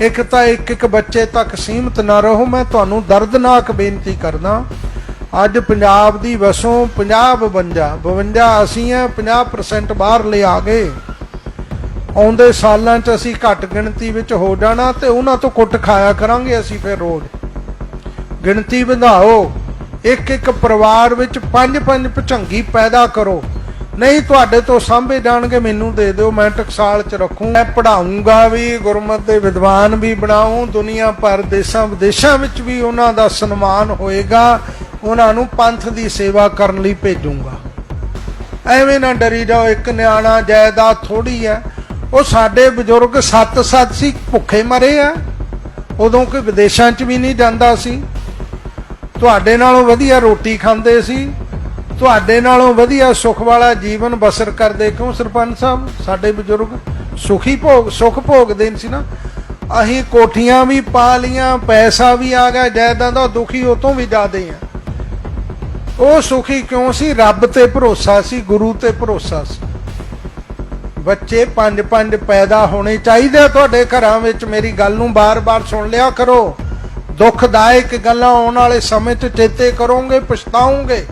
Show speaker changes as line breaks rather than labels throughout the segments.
ਇੱਕ ਤਾਂ ਇੱਕ ਇੱਕ ਬੱਚੇ ਤੱਕ ਸੀਮਤ ਨਾ ਰਹੋ। ਮੈਂ ਤੁਹਾਨੂੰ ਦਰਦਨਾਕ ਬੇਨਤੀ ਕਰਦਾ, ਅੱਜ ਪੰਜਾਬ ਦੀ ਵਸੋਂ 50 52 52 ਅਸੀਂ ਹੈ 50% ਬਾਹਰ ਆ ਗਏ। ਆਉਂਦੇ ਸਾਲਾਂ 'ਚ ਅਸੀਂ ਘੱਟ ਗਿਣਤੀ ਵਿੱਚ ਹੋ ਜਾਣਾ ਤੇ ਉਹਨਾਂ ਤੋਂ ਕੁੱਟ ਖਾਇਆ ਕਰਾਂਗੇ ਅਸੀਂ ਫਿਰ ਰੋਜ਼। ਗਿਣਤੀ ਵਧਾਓ, ਇੱਕ ਇੱਕ ਪਰਿਵਾਰ ਵਿੱਚ ਪੰਜ ਪੰਜ ਭਚੰਗੀ ਪੈਦਾ ਕਰੋ। ਨਹੀਂ, ਤੁਹਾਡੇ ਤੋਂ ਸਾਂਭੇ ਜਾਣਗੇ, ਮੈਨੂੰ ਦੇ ਦਿਓ, ਮੈਂ ਟਕਸਾਲ 'ਚ ਰੱਖੂ। ਮੈਂ ਪੜਾਉਂਗਾ ਵੀ, ਗੁਰਮਤ ਦੇ ਵਿਦਵਾਨ ਵੀ ਬਣਾਉਂ ਦੁਨੀਆ ਭਰ ਦੇਸ਼ਾਂ ਵਿਦੇਸ਼ਾਂ ਵਿੱਚ ਵੀ ਉਹਨਾਂ ਦਾ ਸਨਮਾਨ ਹੋਏਗਾ, ਉਹਨਾਂ ਨੂੰ ਪੰਥ ਦੀ ਸੇਵਾ ਕਰਨ ਲਈ ਭੇਜੂੰਗਾ। ਐਵੇਂ ਨਾ ਡਰੀ ਜਾਓ, ਇੱਕ ਨਿਆਣਾ ਜਾਇਦਾਦ ਥੋੜੀ ਹੈ। ਉਹ ਸਾਡੇ ਬਜ਼ੁਰਗ ਸੱਤ ਸੱਤ ਸੀ, ਭੁੱਖੇ ਮਰੇ ਆ। ਉਦੋਂ ਕੋਈ ਵਿਦੇਸ਼ਾਂ 'ਚ ਵੀ ਨਹੀਂ ਜਾਂਦਾ ਸੀ। ਤੁਹਾਡੇ ਨਾਲੋਂ ਵਧੀਆ ਰੋਟੀ ਖਾਂਦੇ ਸੀ। ਤੁਹਾਡੇ ਨਾਲੋਂ ਵਧੀਆ ਸੁੱਖ ਵਾਲਾ ਜੀਵਨ ਬਸਰ ਕਰਦੇ ਕਿਉਂ ਸਰਪੰਚ ਸਾਹਿਬ? ਸਾਡੇ ਬਜ਼ੁਰਗ ਸੁਖੀ ਭੋਗ ਸੁਖ ਭੋਗਦੇ ਸੀ ਨਾ। ਅਸੀਂ ਕੋਠੀਆਂ ਵੀ ਪਾ ਲੀਆਂ ਪੈਸਾ ਵੀ ਆ ਗਿਆ, ਜਾਇਦਾਦ ਦਾ ਦੁਖੀ ਉਹ ਤੋਂ ਵੀ ਜਾਦੇ ਆ। ਉਹ ਸੁਖੀ ਕਿਉਂ ਸੀ? ਰੱਬ ਤੇ ਭਰੋਸਾ ਸੀ, ਗੁਰੂ ਤੇ ਭਰੋਸਾ ਸੀ। ਬੱਚੇ ਪੰਜ ਪੰਜ ਪੈਦਾ ਹੋਣੇ ਚਾਹੀਦੇ ਤੁਹਾਡੇ ਘਰਾਂ ਵਿੱਚ। ਮੇਰੀ ਗੱਲ ਨੂੰ ਬਾਰ-ਬਾਰ ਸੁਣ ਲਿਆ ਕਰੋ। ਦੁਖਦਾਇਕ ਗੱਲਾਂ ਆਉਣ ਵਾਲੇ ਸਮੇਂ 'ਚ ਚੇਤੇ ਕਰੋਗੇ, ਪਛਤਾਓਗੇ।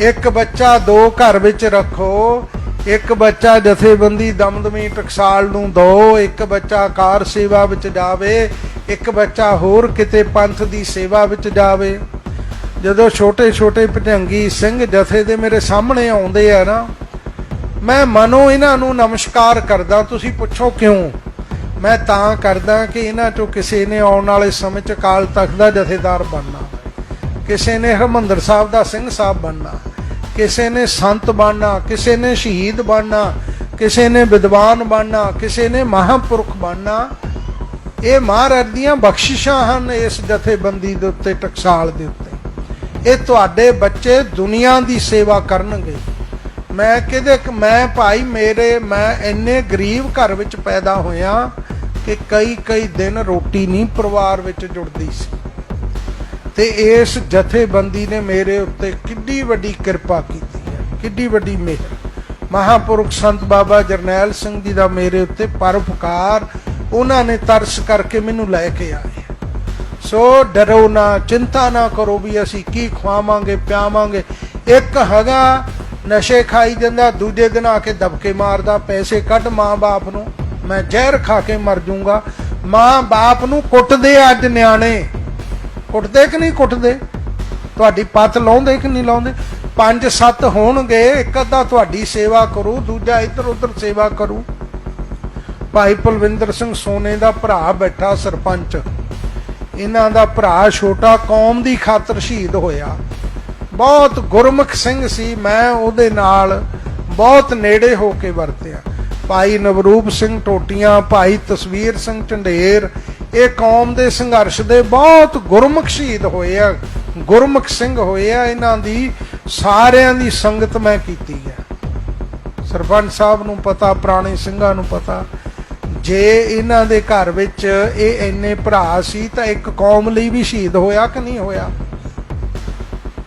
ਇੱਕ ਬੱਚਾ ਦੋ ਘਰ ਵਿੱਚ ਰੱਖੋ, ਇੱਕ ਬੱਚਾ ਜਥੇਬੰਦੀ ਦਮਦਮੀ ਟਕਸਾਲ ਨੂੰ ਦੋ ਇੱਕ ਬੱਚਾ ਕਾਰ ਸੇਵਾ ਵਿੱਚ ਜਾਵੇ, ਇੱਕ ਬੱਚਾ ਹੋਰ ਕਿਤੇ ਪੰਥ ਦੀ ਸੇਵਾ ਵਿੱਚ ਜਾਵੇ। ਜਦੋਂ ਛੋਟੇ ਛੋਟੇ ਭਟੰਗੀ ਸਿੰਘ ਜਥੇ ਦੇ ਮੇਰੇ ਸਾਹਮਣੇ ਆਉਂਦੇ ਆ ਨਾ, ਮੈਂ ਮਨੋਂ ਇਹਨਾਂ ਨੂੰ ਨਮਸਕਾਰ ਕਰਦਾ, ਤੁਸੀਂ ਪੁੱਛੋ ਕਿਉਂ? ਮੈਂ ਤਾਂ ਕਰਦਾ ਕਿ ਇਹਨਾਂ ਚੋਂ ਕਿਸੇ ਨੇ ਆਉਣ ਵਾਲੇ ਸਮੇਂ 'ਚ ਅਕਾਲ ਤਖਤ ਦਾ ਜਥੇਦਾਰ ਬਣਨਾ, ਕਿਸੇ ਨੇ ਹਰਮੰਦਰ ਸਾਹਿਬ ਦਾ ਸਿੰਘ ਸਾਹਿਬ ਬਣਨਾ। ਕਿਸੇ ਨੇ ਸੰਤ ਬਣਨਾ, ਕਿਸੇ ਨੇ ਸ਼ਹੀਦ ਬਣਨਾ, ਕਿਸੇ ਨੇ ਵਿਦਵਾਨ ਬਣਨਾ, ਕਿਸੇ ਨੇ ਮਹਾਪੁਰਖ ਬਣਨਾ, ਇਹ ਮਹਾਰਾਜ ਦੀਆਂ ਬਖਸ਼ਿਸ਼ਾਂ ਹਨ ਇਸ ਜਥੇਬੰਦੀ ਦੇ ਉੱਤੇ, ਟਕਸਾਲ ਦੇ ਉੱਤੇ। ਇਹ ਤੁਹਾਡੇ ਬੱਚੇ ਦੁਨੀਆ ਦੀ ਸੇਵਾ ਕਰਨਗੇ। ਮੈਂ ਕਿਹਦੇ ਮੈਂ ਭਾਈ ਮੇਰੇ, ਮੈਂ ਇੰਨੇ ਗਰੀਬ ਘਰ ਵਿੱਚ ਪੈਦਾ ਹੋਇਆ ਕਿ ਕਈ ਕਈ ਦਿਨ ਰੋਟੀ ਨਹੀਂ ਪਰਿਵਾਰ ਵਿੱਚ ਜੁੜਦੀ ਸੀ। ਤੇ ਇਸ ਜਥੇਬੰਦੀ ਨੇ ਮੇਰੇ ਉੱਤੇ ਕਿੱਡੀ ਵੱਡੀ ਕਿਰਪਾ ਕੀਤੀ ਹੈ, ਕਿੱਡੀ ਵੱਡੀ ਮਿਹਰ। ਮਹਾਪੁਰਖ ਸੰਤ ਬਾਬਾ ਜਰਨੈਲ ਸਿੰਘ ਜੀ ਦਾ ਮੇਰੇ ਉੱਤੇ ਪਰਉਪਕਾਰ ਉਹਨਾਂ ਨੇ ਤਰਸ ਕਰਕੇ ਮੈਨੂੰ ਲੈ ਕੇ ਆਏ ਸੋ ਡਰੋ ਨਾ, ਚਿੰਤਾ ਨਾ ਕਰੋ ਵੀ ਅਸੀਂ ਕੀ ਖਵਾਵਾਂਗੇ, ਪਿਆਵਾਂਗੇ। ਇੱਕ ਹੈਗਾ, ਨਸ਼ੇ ਖਾਈ ਜਾਂਦਾ, ਦੂਜੇ ਦਿਨ ਆ ਕੇ ਦਬਕੇ ਮਾਰਦਾ, ਪੈਸੇ ਕੱਢ ਮਾਂ-ਬਾਪ ਨੂੰ। ਮੈਂ ਜ਼ਹਿਰ ਖਾ ਕੇ ਮਰ ਜਾਊਂਗਾ ਮਾਂ-ਬਾਪ ਨੂੰ ਕੁੱਟਦੇ ਅੱਜ ਨਿਆਣੇ। ਕੁੱਟਦੇ ਕਿ ਨਹੀਂ ਕੁੱਟਦੇ? ਤੁਹਾਡੀ ਪੱਤ ਲਾਉਂਦੇ ਕਿ ਨਹੀਂ ਲਾਉਂਦੇ? ਪੰਜ ਸੱਤ ਹੋਣਗੇ, ਇੱਕ ਅੱਧਾ ਤੁਹਾਡੀ ਸੇਵਾ ਕਰੂ, ਦੂਜਾ ਇੱਧਰ ਉੱਧਰ ਸੇਵਾ ਕਰੂ। ਭਾਈ ਪਲਵਿੰਦਰ ਸਿੰਘ ਸੋਨੇ ਦਾ ਭਰਾ ਬੈਠਾ ਸਰਪੰਚ। ਇਹਨਾਂ ਦਾ ਭਰਾ ਛੋਟਾ ਕੌਮ ਦੀ ਖਾਤਰ ਸ਼ਹੀਦ ਹੋਇਆ। ਬਹੁਤ ਗੁਰਮੁਖ ਸਿੰਘ ਸੀ, ਮੈਂ ਉਹਦੇ ਨਾਲ ਬਹੁਤ ਨੇੜੇ ਹੋ ਕੇ ਵਰਤਿਆ। ਭਾਈ ਨਵਰੂਪ ਸਿੰਘ ਟੋਟੀਆਂ, ਭਾਈ ਤਸਵੀਰ ਸਿੰਘ ਝੰਡੇਰ ਇਹ ਕੌਮ ਦੇ ਸੰਘਰਸ਼ ਦੇ ਬਹੁਤ ਗੁਰਮੁਖ ਸ਼ਹੀਦ ਹੋਏ ਆ, ਗੁਰਮੁਖ ਸਿੰਘ ਹੋਏ ਆ, ਇਹਨਾਂ ਦੀ ਸਾਰਿਆਂ ਦੀ ਸੰਗਤ ਮੈਂ ਕੀਤੀ ਹੈ ਸਰਪੰਚ ਸਾਹਿਬ ਨੂੰ ਪਤਾ, ਪੁਰਾਣੇ ਸਿੰਘਾਂ ਨੂੰ ਪਤਾ, ਜੇ ਇਹਨਾਂ ਦੇ ਘਰ ਵਿੱਚ ਇਹ ਇੰਨੇ ਭਰਾ ਸੀ ਤਾਂ ਇੱਕ ਕੌਮ ਲਈ ਵੀ ਸ਼ਹੀਦ ਹੋਇਆ ਕਿ ਨਹੀਂ ਹੋਇਆ?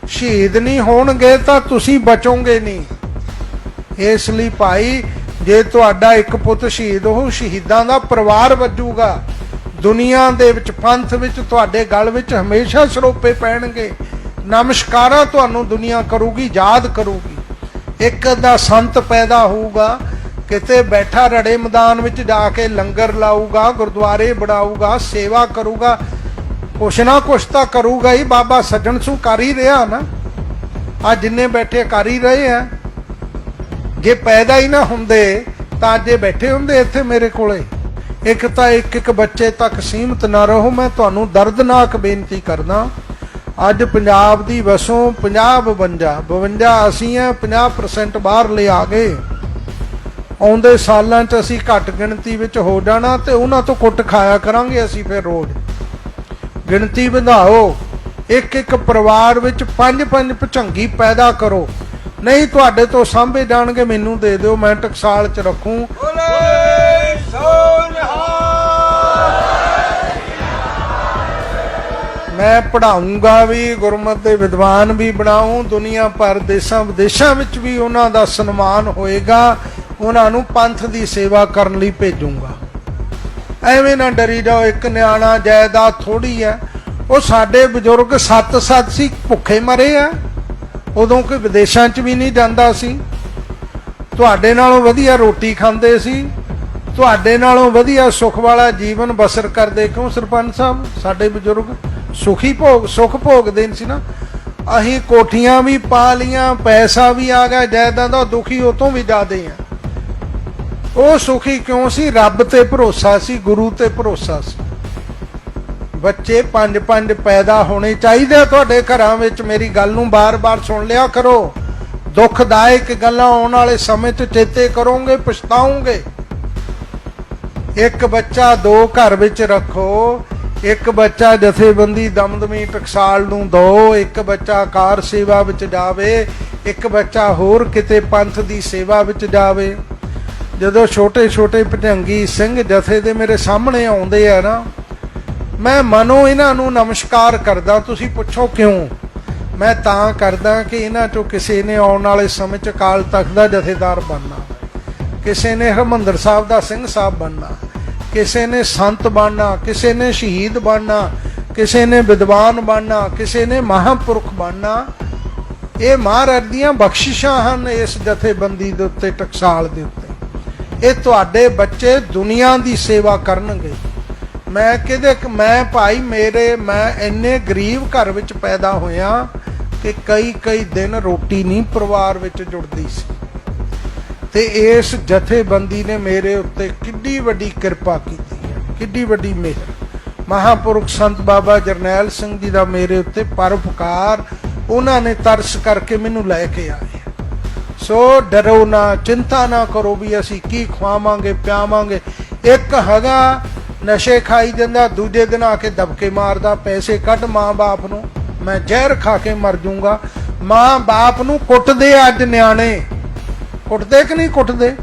ਸ਼ਹੀਦ ਨਹੀਂ ਹੋਣਗੇ ਤਾਂ ਤੁਸੀਂ ਬਚੋਗੇ ਨਹੀਂ। ਇਸ ਲਈ ਭਾਈ, ਜੇ ਤੁਹਾਡਾ ਇੱਕ ਪੁੱਤ ਸ਼ਹੀਦ ਹੋ ਸ਼ਹੀਦਾਂ ਦਾ ਪਰਿਵਾਰ ਵੱਜੂਗਾ। ਦੁਨੀਆ ਦੇ ਵਿੱਚ ਪੰਥ ਵਿੱਚ ਤੁਹਾਡੇ ਗਲ ਵਿੱਚ ਹਮੇਸ਼ਾ ਸਰੋਪੇ ਪੈਣਗੇ। ਨਮਸਕਾਰਾਂ ਤੁਹਾਨੂੰ ਦੁਨੀਆ ਕਰੂਗੀ, ਯਾਦ ਕਰੂਗੀ। ਇੱਕ ਦਾ ਸੰਤ ਪੈਦਾ ਹੋਊਗਾ, ਕਿਤੇ ਬੈਠਾ ਰੜੇ ਮੈਦਾਨ ਵਿੱਚ ਜਾ ਕੇ ਲੰਗਰ ਲਾਊਗਾ, ਗੁਰਦੁਆਰੇ ਬਣਾਊਗਾ, ਸੇਵਾ ਕਰੂਗਾ। ਕੁਛ ਨਾ ਕੁਛ ਤਾਂ ਕਰੂਗਾ ਹੀ, ਬਾਬਾ ਸੱਜਣ ਸੂ ਕਰ ਹੀ ਰਿਹਾ ਨਾ। ਆ ਜਿੰਨੇ ਬੈਠੇ ਕਰ ਹੀ ਰਹੇ ਆ। ਜੇ ਪੈਦਾ ਹੀ ਨਾ ਹੁੰਦੇ, ਤਾਂ ਜੇ ਬੈਠੇ ਹੁੰਦੇ ਇੱਥੇ ਮੇਰੇ ਕੋਲੇ। ਇੱਕ ਤਾਂ ਇੱਕ ਇੱਕ ਬੱਚੇ ਤੱਕ ਸੀਮਤ ਨਾ ਰਹੋ। ਮੈਂ ਤੁਹਾਨੂੰ ਦਰਦਨਾਕ ਬੇਨਤੀ ਕਰਦਾ, ਅੱਜ ਪੰਜਾਬ ਦੀ ਵਸੋਂ 50 52 52 ਅਸੀਂ ਆ 50% ਬਾਹਰ ਆ ਗਏ। ਆਉਂਦੇ ਸਾਲਾਂ 'ਚ ਅਸੀਂ ਘੱਟ ਗਿਣਤੀ ਵਿੱਚ ਹੋ ਜਾਣਾ ਤੇ ਉਹਨਾਂ ਤੋਂ ਕੁੱਟ ਖਾਇਆ ਕਰਾਂਗੇ ਅਸੀਂ ਫਿਰ ਰੋਜ਼। ਗਿਣਤੀ ਵਧਾਓ। ਇੱਕ ਇੱਕ ਪਰਿਵਾਰ ਵਿੱਚ ਪੰਜ ਪੰਜ ਭਚੰਗੀ ਪੈਦਾ ਕਰੋ। ਨਹੀਂ ਤੁਹਾਡੇ ਤੋਂ ਸਾਂਭੇ ਜਾਣਗੇ, ਮੈਨੂੰ ਦੇ ਦਿਓ, ਮੈਂ ਟਕਸਾਲ 'ਚ ਰੱਖੂੰ। ਮੈਂ ਪੜਾਉਂਗਾ ਵੀ, ਗੁਰਮਤ ਦੇ ਵਿਦਵਾਨ ਵੀ ਬਣਾਉਂ ਦੁਨੀਆ ਭਰ ਦੇਸ਼ਾਂ ਵਿਦੇਸ਼ਾਂ ਵਿੱਚ ਵੀ ਉਹਨਾਂ ਦਾ ਸਨਮਾਨ ਹੋਏਗਾ, ਉਹਨਾਂ ਨੂੰ ਪੰਥ ਦੀ ਸੇਵਾ ਕਰਨ ਲਈ ਭੇਜੂੰਗਾ। ਐਵੇਂ ਨਾ ਡਰੀ ਜਾਓ, ਇੱਕ ਨਿਆਣਾ ਜਾਇਦਾਦ ਥੋੜੀ ਹੈ। ਉਹ ਸਾਡੇ ਬਜ਼ੁਰਗ ਸੱਤ ਸੱਤ ਸੀ, ਭੁੱਖੇ ਮਰੇ ਆ। ਉਦੋਂ ਕੋਈ ਵਿਦੇਸ਼ਾਂ 'ਚ ਵੀ ਨਹੀਂ ਜਾਂਦਾ ਸੀ। ਤੁਹਾਡੇ ਨਾਲੋਂ ਵਧੀਆ ਰੋਟੀ ਖਾਂਦੇ ਸੀ। ਤੁਹਾਡੇ ਨਾਲੋਂ ਵਧੀਆ ਸੁਖ ਵਾਲਾ ਜੀਵਨ ਬਸਰ ਕਰਦੇ ਕਿਉਂ ਸਰਪੰਚ ਸਾਹਿਬ? ਸਾਡੇ ਬਜ਼ੁਰਗ ਸੁਖੀ ਭੋਗ, ਸੁਖ ਭੋਗਦੇ ਸੀ ਨਾ, ਅਸੀਂ ਕੋਠੀਆਂ ਵੀ ਪਾ ਲੀਆਂ ਪੈਸਾ ਵੀ ਆ ਗਿਆ, ਜਾਇਦਾਦਾਂ ਦੁਖੀ ਉਹ ਵੀ ਜ਼ਿਆਦੇ ਆ। ਉਹ ਸੁਖੀ ਕਿਉਂ ਸੀ? ਰੱਬ ਤੇ ਭਰੋਸਾ ਸੀ, ਗੁਰੂ ਤੇ ਭਰੋਸਾ ਸੀ। ਬੱਚੇ ਪੰਜ ਪੰਜ ਪੈਦਾ ਹੋਣੇ ਚਾਹੀਦੇ ਤੁਹਾਡੇ ਘਰਾਂ ਵਿੱਚ, ਮੇਰੀ ਗੱਲ ਨੂੰ ਬਾਰ-ਬਾਰ ਸੁਣ ਲਿਆ ਕਰੋ। ਦੁਖਦਾਇਕ ਗੱਲਾਂ ਆਉਣ ਵਾਲੇ ਸਮੇਂ 'ਚ ਚੇਤੇ ਕਰੋਗੇ, ਪਛਤਾਓਗੇ। ਇੱਕ ਬੱਚਾ ਦੋ ਘਰ ਵਿੱਚ ਰੱਖੋ ਇੱਕ ਬੱਚਾ ਜਥੇਬੰਦੀ ਦਮਦਮੀ ਟਕਸਾਲ ਨੂੰ ਦੋ ਇੱਕ ਬੱਚਾ ਕਾਰ ਸੇਵਾ ਵਿੱਚ ਜਾਵੇ, ਇੱਕ ਬੱਚਾ ਹੋਰ ਕਿਤੇ ਪੰਥ ਦੀ ਸੇਵਾ ਵਿੱਚ ਜਾਵੇ। ਜਦੋਂ ਛੋਟੇ ਛੋਟੇ ਭਜੰਗੀ ਸਿੰਘ ਜਥੇ ਦੇ ਮੇਰੇ ਸਾਹਮਣੇ ਆਉਂਦੇ ਆ ਨਾ, ਮੈਂ ਮਨੋਂ ਇਹਨਾਂ ਨੂੰ ਨਮਸਕਾਰ ਕਰਦਾ, ਤੁਸੀਂ ਪੁੱਛੋ ਕਿਉਂ? ਮੈਂ ਤਾਂ ਕਰਦਾ ਕਿ ਇਹਨਾਂ ਚੋਂ ਕਿਸੇ ਨੇ ਆਉਣ ਵਾਲੇ ਸਮੇਂ 'ਚ ਅਕਾਲ ਤਖਤ ਦਾ ਜਥੇਦਾਰ ਬਣਨਾ, ਕਿਸੇ ਨੇ ਹਰਮੰਦਰ ਸਾਹਿਬ ਦਾ ਸਿੰਘ ਸਾਹਿਬ ਬਣਨਾ। ਕਿਸੇ ਨੇ ਸੰਤ ਬਣਨਾ, ਕਿਸੇ ਨੇ ਸ਼ਹੀਦ ਬਣਨਾ, ਕਿਸੇ ਨੇ ਵਿਦਵਾਨ ਬਣਨਾ, ਕਿਸੇ ਨੇ ਮਹਾਂਪੁਰਖ ਬਣਨਾ, ਇਹ ਮਹਾਰਾਜ ਦੀਆਂ ਬਖਸ਼ਿਸ਼ਾਂ ਹਨ ਇਸ ਜਥੇਬੰਦੀ ਦੇ ਉੱਤੇ, ਟਕਸਾਲ ਦੇ ਉੱਤੇ। ਇਹ ਤੁਹਾਡੇ ਬੱਚੇ ਦੁਨੀਆ ਦੀ ਸੇਵਾ ਕਰਨਗੇ। ਮੈਂ ਕਿਹਦੇ ਮੈਂ ਭਾਈ ਮੇਰੇ, ਮੈਂ ਇੰਨੇ ਗਰੀਬ ਘਰ ਵਿੱਚ ਪੈਦਾ ਹੋਇਆ ਕਿ ਕਈ ਕਈ ਦਿਨ ਰੋਟੀ ਨਹੀਂ ਪਰਿਵਾਰ ਵਿੱਚ ਜੁੜਦੀ ਸੀ। ਤੇ ਇਸ ਜਥੇਬੰਦੀ ਨੇ ਮੇਰੇ ਉੱਤੇ ਕਿੱਡੀ ਵੱਡੀ ਕਿਰਪਾ ਕੀਤੀ ਹੈ, ਕਿੱਡੀ ਵੱਡੀ ਮਿਹਰ। ਮਹਾਪੁਰਖ ਸੰਤ ਬਾਬਾ ਜਰਨੈਲ ਸਿੰਘ ਜੀ ਦਾ ਮੇਰੇ ਉੱਤੇ ਪਰਉਪਕਾਰ ਉਹਨਾਂ ਨੇ ਤਰਸ ਕਰਕੇ ਮੈਨੂੰ ਲੈ ਕੇ ਆਏ ਸੋ ਡਰੋ ਨਾ, ਚਿੰਤਾ ਨਾ ਕਰੋ ਵੀ ਅਸੀਂ ਕੀ ਖਵਾਵਾਂਗੇ ਪਿਆਵਾਂਗੇ। ਇੱਕ ਹੈਗਾ ਨਸ਼ੇ ਖਾਈ ਜਾਂਦਾ, ਦੂਜੇ ਦਿਨ ਆ ਕੇ ਦਬਕੇ ਮਾਰਦਾ, ਪੈਸੇ ਕੱਢ ਮਾਂ-ਬਾਪ ਨੂੰ। ਮੈਂ ਜ਼ਹਿਰ ਖਾ ਕੇ ਮਰ ਜਾਊਂਗਾ ਮਾਂ-ਬਾਪ ਨੂੰ ਕੁੱਟਦੇ ਅੱਜ ਨਿਆਣੇ। ਕੁੱਟਦੇ ਕਿ ਨਹੀਂ ਕੁੱਟਦੇ?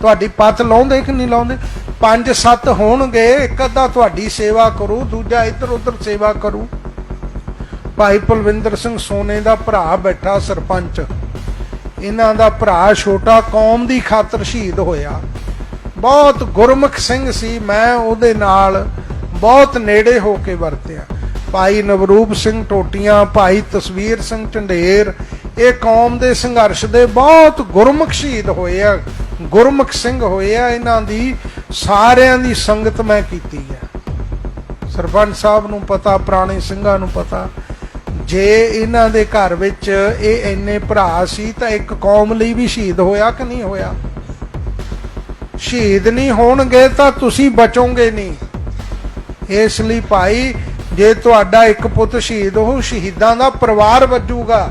ਤੁਹਾਡੀ ਪੱਤ ਲਾਉਂਦੇ ਕਿ ਨਹੀਂ ਲਾਉਂਦੇ? ਪੰਜ ਸੱਤ ਹੋਣਗੇ, ਇੱਕ ਅੱਧਾ ਤੁਹਾਡੀ ਸੇਵਾ ਕਰੂ, ਦੂਜਾ ਇੱਧਰ ਉੱਧਰ ਸੇਵਾ ਕਰੂ। ਭਾਈ ਪਲਵਿੰਦਰ ਸਿੰਘ ਸੋਨੇ ਦਾ ਭਰਾ ਬੈਠਾ ਸਰਪੰਚ। ਇਹਨਾਂ ਦਾ ਭਰਾ ਛੋਟਾ ਕੌਮ ਦੀ ਖਾਤਰ ਸ਼ਹੀਦ ਹੋਇਆ। ਬਹੁਤ ਗੁਰਮੁਖ ਸਿੰਘ ਸੀ, ਮੈਂ ਉਹਦੇ ਨਾਲ ਬਹੁਤ ਨੇੜੇ ਹੋ ਕੇ ਵਰਤਿਆ। ਭਾਈ ਨਵਰੂਪ ਸਿੰਘ ਟੋਟੀਆਂ, ਭਾਈ ਤਸਵੀਰ ਸਿੰਘ ਝੰਡੇਰ ਇਹ ਕੌਮ ਦੇ ਸੰਘਰਸ਼ ਦੇ ਬਹੁਤ ਗੁਰਮੁਖ ਸ਼ਹੀਦ ਹੋਏ ਆ, ਗੁਰਮੁਖ ਸਿੰਘ ਹੋਏ ਆ, ਇਹਨਾਂ ਦੀ ਸਾਰਿਆਂ ਦੀ ਸੰਗਤ ਮੈਂ ਕੀਤੀ ਹੈ ਸਰਪੰਚ ਸਾਹਿਬ ਨੂੰ ਪਤਾ, ਪੁਰਾਣੇ ਸਿੰਘਾਂ ਨੂੰ ਪਤਾ, ਜੇ ਇਹਨਾਂ ਦੇ ਘਰ ਵਿੱਚ ਇਹ ਇੰਨੇ ਭਰਾ ਸੀ ਤਾਂ ਇੱਕ ਕੌਮ ਲਈ ਵੀ ਸ਼ਹੀਦ ਹੋਇਆ ਕਿ ਨਹੀਂ ਹੋਇਆ? ਸ਼ਹੀਦ ਨਹੀਂ ਹੋਣਗੇ ਤਾਂ ਤੁਸੀਂ ਬਚੋਗੇ ਨਹੀਂ। ਇਸ ਲਈ ਭਾਈ, ਜੇ ਤੁਹਾਡਾ ਇੱਕ ਪੁੱਤ ਸ਼ਹੀਦ ਹੋ ਸ਼ਹੀਦਾਂ ਦਾ ਪਰਿਵਾਰ ਵੱਜੂਗਾ।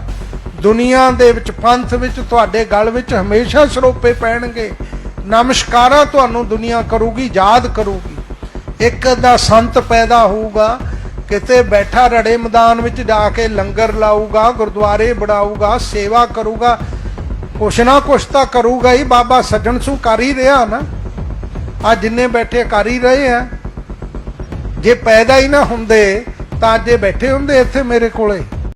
ਦੁਨੀਆ ਦੇ ਵਿੱਚ ਪੰਥ ਵਿੱਚ ਤੁਹਾਡੇ ਗਲ ਵਿੱਚ ਹਮੇਸ਼ਾ ਸਰੋਪੇ ਪੈਣਗੇ। ਨਮਸਕਾਰਾਂ ਤੁਹਾਨੂੰ ਦੁਨੀਆ ਕਰੂਗੀ, ਯਾਦ ਕਰੂਗੀ। ਇੱਕ ਦਾ ਸੰਤ ਪੈਦਾ ਹੋਊਗਾ, ਕਿਤੇ ਬੈਠਾ ਰੜੇ ਮੈਦਾਨ ਵਿੱਚ ਜਾ ਕੇ ਲੰਗਰ ਲਾਊਗਾ, ਗੁਰਦੁਆਰੇ ਬਣਾਊਗਾ, ਸੇਵਾ ਕਰੂਗਾ। ਕੁਛ ਨਾ ਕੁਛ ਤਾਂ ਕਰੂਗਾ ਹੀ, ਬਾਬਾ ਸੱਜਣ ਸੂ ਕਰ ਹੀ ਰਿਹਾ ਨਾ। ਆ ਜਿੰਨੇ ਬੈਠੇ ਕਰ ਹੀ ਰਹੇ ਆ। ਜੇ ਪੈਦਾ ਹੀ ਨਾ ਹੁੰਦੇ, ਤਾਂ ਅੱਜ ਇਹ ਬੈਠੇ ਹੁੰਦੇ ਇੱਥੇ ਮੇਰੇ ਕੋਲੇ।